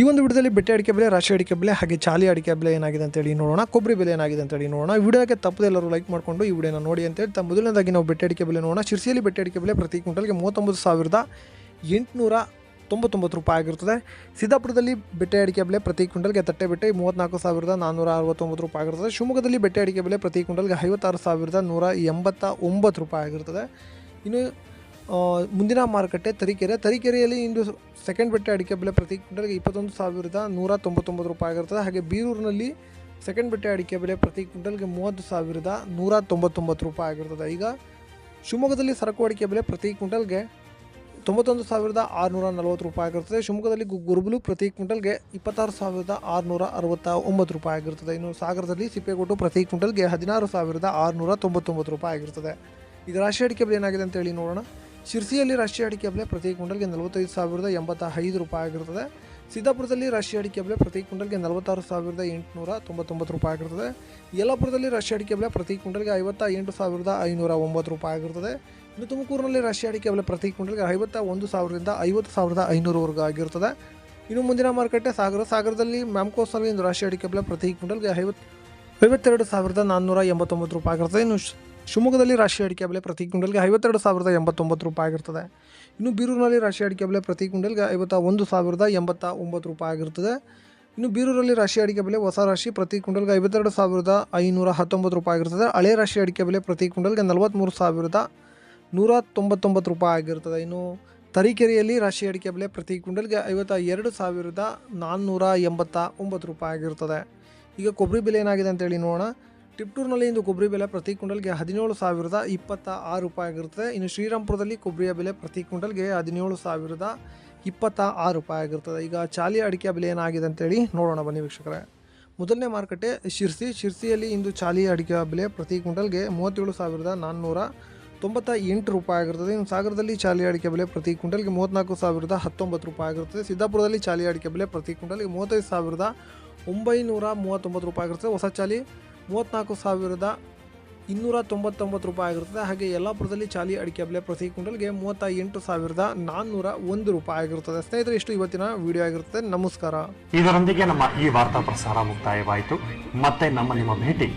ಈ ಒಂದು ವಿಡಿಯೋದಲ್ಲಿ ಬೆಟ್ಟೆ ಅಡಿಕೆ ಬೆಲೆ, ರಾಶಿ ಅಡಿಕೆ ಬೆಲೆ ಹಾಗೆ ಚಾಲಿ ಅಡಿಕೆ ಬೆಲೆ ಏನಾಗಿದೆ ಅಂತೇಳಿ ನೋಡೋಣ. ಕೊಬ್ಬರಿ ಬೆಲೆ ಏನಾಗಿದೆ ಅಂತೇಳಿ ನೋಡೋಣ. ವಿಡಿಯೋಗೆ ತಪ್ಪದೆ ಎಲ್ಲರೂ ಲೈಕ್ ಮಾಡಿಕೊಂಡು ಈ ವಿಡಿಯೋನ ನೋಡಿ ಅಂತ ಹೇಳ್ತಾ ಮೊದಲನೇದಾಗಿ ನಾವು ಬೆಟ್ಟೆ ಅಡಿಕೆ ಬೆಲೆ ನೋಡೋಣ. ಶಿರ್ಸಿಯಲ್ಲಿ ಬೆಟ್ಟೆ ಅಡಿಕೆ ಬೆಲೆ ಪ್ರತಿ ಕ್ವಿಂಟಲ್ಗೆ ಮೂವತ್ತೊಂಬತ್ತು ಸಾವಿರದ ಎಂಟುನೂರ ತೊಂಬತ್ತೊಂಬತ್ತು ರೂಪಾಯಿ ಆಗಿರ್ತದೆ. ಸಿದ್ದಾಪುರದಲ್ಲಿ ಬೆಟ್ಟೆ ಅಡಿಕೆ ಬೆಲೆ ಪ್ರತಿ ಕ್ವಿಂಟಲ್ಗೆ ತಟ್ಟೆ ಬೆಟ್ಟೆ ಮೂವತ್ತ್ನಾಲ್ಕು ಸಾವಿರದ ನಾನ್ನೂರ ಅರವತ್ತೊಂಬತ್ತು ರೂಪಾಯಿ ಆಗಿರ್ತದೆ. ಶಿವಮೊಗ್ಗದಲ್ಲಿ ಬೆಟ್ಟೆ ಅಡಿಕೆ ಬೆಲೆ ಪ್ರತಿ ಕ್ವಿಂಟಲ್ಗೆ ಐವತ್ತಾರು ಸಾವಿರದ ನೂರ ಎಂಬತ್ತ ಒಂಬತ್ತು ರೂಪಾಯಿ ಆಗಿರ್ತದೆ. ಇನ್ನು ಮುಂದಿನ ಮಾರುಕಟ್ಟೆ ತರೀಕೆರೆ. ತರೀಕೆರೆಯಲ್ಲಿ ಇಂದು ಸೆಕೆಂಡ್ ಬೆಟ್ಟೆ ಅಡಿಕೆ ಬೆಲೆ ಪ್ರತಿ ಕ್ವಿಂಟಲ್ಗೆ ಇಪ್ಪತ್ತೊಂದು ಸಾವಿರದ ನೂರ ತೊಂಬತ್ತೊಂಬತ್ತು ರೂಪಾಯಿ ಆಗಿರ್ತದೆ ಹಾಗೆ ಬೀರೂರಿನಲ್ಲಿ ಸೆಕೆಂಡ್ ಬೆಟ್ಟೆ ಅಡಿಕೆ ಬೆಲೆ ಪ್ರತಿ ಕ್ವಿಂಟಲ್ಗೆ ಮೂವತ್ತು ಸಾವಿರದ ನೂರ ತೊಂಬತ್ತೊಂಬತ್ತು ರೂಪಾಯಿ ಆಗಿರ್ತದೆ. ಈಗ ಶಿವಮೊಗ್ಗದಲ್ಲಿ ಸರಕು ಅಡಿಕೆ ಬೆಲೆ ಪ್ರತಿ ಕ್ವಿಂಟಲ್ಗೆ ತೊಂಬತ್ತೊಂದು ಸಾವಿರದ ಆರುನೂರ ನಲವತ್ತು ರೂಪಾಯಿ ಆಗಿರ್ತದೆ. ಶಿವಮೊಗ್ಗದಲ್ಲಿ ಗುರುಬಲು ಪ್ರತಿ ಕ್ವಿಂಟಲ್ಗೆ ಇಪ್ಪತ್ತಾರು ಸಾವಿರದ ಆರುನೂರ ಅರವತ್ತ ಒಂಬತ್ತು ರೂಪಾಯಿ ಆಗಿರ್ತದೆ. ಇನ್ನು ಸಾಗರದಲ್ಲಿ ಸಿಪ್ಪೆಗೊಟ್ಟು ಪ್ರತಿ ಕ್ವಿಂಟಲ್ಗೆ ಹದಿನಾರು ಸಾವಿರದ ಆರುನೂರ ತೊಂಬತ್ತೊಂಬತ್ತು ರೂಪಾಯಿ ಆಗಿರ್ತದೆ. ಈಗ ರಾಶಿ ಅಡಿಕೆ ಬೆಲೆ ಏನಾಗಿದೆ ಅಂತೇಳಿ ನೋಡೋಣ. ಶಿರ್ಸಿಯಲ್ಲಿ ರಾಷ್ಟ್ರೀಯ ಅಡಿಕೆ ಬೆಲೆ ಪ್ರತಿ ಕ್ವಿಂಟಲ್ಗೆ ನಲವತ್ತೈದು ಸಾವಿರದ ಎಂಬತ್ತ ಐದು ರೂಪಾಯಿ ಆಗಿರ್ತದೆ. ಸಿದ್ದಾಪುರದಲ್ಲಿ ರಾಷ್ಟ್ರೀಯ ಅಡಿಕೆ ಬೆಲೆ ಪ್ರತಿ ಕ್ವಿಂಟಲ್ಗೆ ನಲವತ್ತಾರು ಸಾವಿರದ ಎಂಟುನೂರ ತೊಂಬತ್ತೊಂಬತ್ತು ರೂಪಾಯಿ ಆಗಿರ್ತದೆ. ಯಲ್ಲಾಪುರದಲ್ಲಿ ರಾಷ್ಟ್ರೀಯ ಅಡಿಕೆ ಬೆಲೆ ಪ್ರತಿ ಕ್ವಿಂಟಲ್ಗೆ ಐವತ್ತ ಎಂಟು ಸಾವಿರದ ಐನೂರ ಒಂಬತ್ತು ರೂಪಾಯಿ ಆಗಿರ್ತದೆ. ಇನ್ನು ತುಮಕೂರಿನಲ್ಲಿ ರಾಶಿ ಅಡಿಕೆ ಬೆಲೆ ಪ್ರತಿ ಕ್ವಿಂಟಲ್ಗೆ ಐವತ್ತ ಒಂದು ಸಾವಿರದಿಂದ ಐವತ್ತು ಸಾವಿರದ ಐನೂರವರೆಗೂ ಆಗಿರ್ತದೆ. ಇನ್ನು ಮುಂದಿನ ಮಾರುಕಟ್ಟೆ ಸಾಗರ, ಸಾಗರದಲ್ಲಿ ಮ್ಯಾಮ್ಕೋಸ್ನಲ್ಲಿ ಇಂದು ರಾಶಿ ಅಡಿಕೆ ಬೆಲೆ ಪ್ರತಿ ಕ್ವಿಂಟಲ್ಗೆ ಐವತ್ತು, ಐವತ್ತೆರಡು ಸಾವಿರದ ನಾನ್ನೂರ ಎಂಬತ್ತೊಂಬತ್ತು ರೂಪಾಯಿ ಆಗಿರ್ತದೆ. ಇನ್ನು ಶಿವಮೊಗ್ಗದಲ್ಲಿ ರಾಶಿ ಅಡಿಕೆ ಬೆಲೆ ಪ್ರತಿ ಕ್ವಿಂಟಲ್ಗೆ ಐವತ್ತೆರಡು ಸಾವಿರದ ಎಂಬತ್ತೊಂಬತ್ತು ರೂಪಾಯಿ ಆಗಿರ್ತದೆ. ಇನ್ನು ಬೀರೂರಿನಲ್ಲಿ ರಾಶಿ ಅಡಿಕೆ ಬೆಲೆ ಪ್ರತಿ ಕ್ವಿಂಟಲ್ಗೆ ಐವತ್ತ ಒಂದು ಸಾವಿರದ ಎಂಬತ್ತ ಒಂಬತ್ತು ರೂಪಾಯಿ ಆಗಿರ್ತದೆ. ಇನ್ನು ಬೀರೂರಲ್ಲಿ ರಾಶಿ ಅಡಿಕೆ ಬೆಲೆ ಹೊಸ ರಾಶಿ ಪ್ರತಿ ಕ್ವಿಂಟಲ್ಗೆ ಐವತ್ತೆರಡು ಸಾವಿರದ ಐನೂರ ಹತ್ತೊಂಬತ್ತು ರೂಪಾಯಿ ಆಗಿರ್ತದೆ. ಹಳೆ ರಾಶಿ ಅಡಿಕೆ ಬೆಲೆ ಪ್ರತಿ ಕ್ವಿಂಟಲ್ಗೆ ನಲವತ್ತ್ಮೂರು ಸಾವಿರದ ನೂರ ತೊಂಬತ್ತೊಂಬತ್ತು ರೂಪಾಯಿ ಆಗಿರ್ತದೆ. ಇನ್ನು ತರೀಕೆರೆಯಲ್ಲಿ ರಾಶಿ ಅಡಿಕೆ ಬೆಲೆ ಪ್ರತಿ ಕ್ವಿಂಟಲ್ಗೆ ಐವತ್ತ ಎರಡು ಸಾವಿರದ ನಾನ್ನೂರ ಎಂಬತ್ತ ಒಂಬತ್ತು ರೂಪಾಯಿ ಆಗಿರ್ತದೆ. ಈಗ ಕೊಬ್ಬರಿ ಬೆಲೆ ಏನಾಗಿದೆ ಅಂತೇಳಿ ನೋಡೋಣ. ಟಿಪ್ಟೂರ್ನಲ್ಲಿ ಇಂದು ಕೊಬ್ಬರಿ ಬೆಲೆ ಪ್ರತಿ ಕ್ವಿಂಟಲ್ಗೆ ಹದಿನೇಳು ಸಾವಿರದ ಇಪ್ಪತ್ತ ಆರು ರೂಪಾಯಿ ಆಗಿರುತ್ತೆ ಇನ್ನು ಶ್ರೀರಾಮ್ಪುರದಲ್ಲಿ ಕೊಬ್ಬರಿಯ ಬೆಲೆ ಪ್ರತಿ ಕ್ವಿಂಟಲ್ಗೆ ಹದಿನೇಳು ಸಾವಿರದ ಇಪ್ಪತ್ತ ಆರು ರೂಪಾಯಿ ಆಗಿರ್ತದೆ ಈಗ ಚಾಲಿ ಅಡಿಕೆ ಬೆಲೆ ಏನಾಗಿದೆ ಅಂತೇಳಿ ನೋಡೋಣ ಬನ್ನಿ ವೀಕ್ಷಕರೇ. ಮೊದಲನೇ ಮಾರುಕಟ್ಟೆ ಶಿರ್ಸಿ. ಶಿರ್ಸಿಯಲ್ಲಿ ಇಂದು ಚಾಲಿ ಅಡಿಕೆ ಬೆಲೆ ಪ್ರತಿ ಕ್ವಿಂಟಲ್ಗೆ ಮೂವತ್ತೇಳು ಸಾವಿರದ ನಾನ್ನೂರ ತೊಂಬತ್ತ ಎಂಟು ರೂಪಾಯಿ ಆಗಿರ್ತದೆ ಇನ್ನು ಸಾಗರದಲ್ಲಿ ಚಾಲಿ ಅಡಿಕೆ ಬೆಲೆ ಪ್ರತಿ ಕ್ವಿಂಟಲ್ಗೆ ಮೂವತ್ತ್ನಾಲ್ಕು ಸಾವಿರದ ಹತ್ತೊಂಬತ್ತು ರೂಪಾಯಿ ಆಗಿರ್ತದೆ ಸಿದ್ದಾಪುರದಲ್ಲಿ ಚಾಲಿ ಅಡಿಕೆ ಬೆಲೆ ಪ್ರತಿ ಕ್ವಿಂಟಲ್ಗೆ ಮೂವತ್ತೈದು ಸಾವಿರದ ಒಂಬೈನೂರ ಮೂವತ್ತೊಂಬತ್ತು ರೂಪಾಯಿ ಆಗಿರ್ತದೆ ಹೊಸ ಚಾಲಿ ಮೂವತ್ತ್ನಾಲ್ಕು ಸಾವಿರದ ಇನ್ನೂರ ತೊಂಬತ್ತೊಂಬತ್ತು ರೂಪಾಯಿ ಆಗಿರುತ್ತದೆ. ಹಾಗೆ ಯಲ್ಲಾಪುರದಲ್ಲಿ ಚಾಲಿ ಅಡಿಕೆ ಬೆಲೆ ಪ್ರತಿ ಕ್ವಿಂಟಲ್ಗೆ ಮೂವತ್ತ ಎಂಟು ಸಾವಿರದ ನಾನ್ನೂರ ಒಂದು ರೂಪಾಯಿ ಆಗಿರುತ್ತದೆ. ಸ್ನೇಹಿತರೆ, ಇಷ್ಟು ಇವತ್ತಿನ ವಿಡಿಯೋ ಆಗಿರುತ್ತದೆ ನಮಸ್ಕಾರ. ಇದರೊಂದಿಗೆ ನಮ್ಮ ಈ ವಾರ್ತಾ ಪ್ರಸಾರ ಮುಕ್ತಾಯವಾಯಿತು. ಮತ್ತೆ ನಮ್ಮ ನಿಮ್ಮ ಭೇಟಿ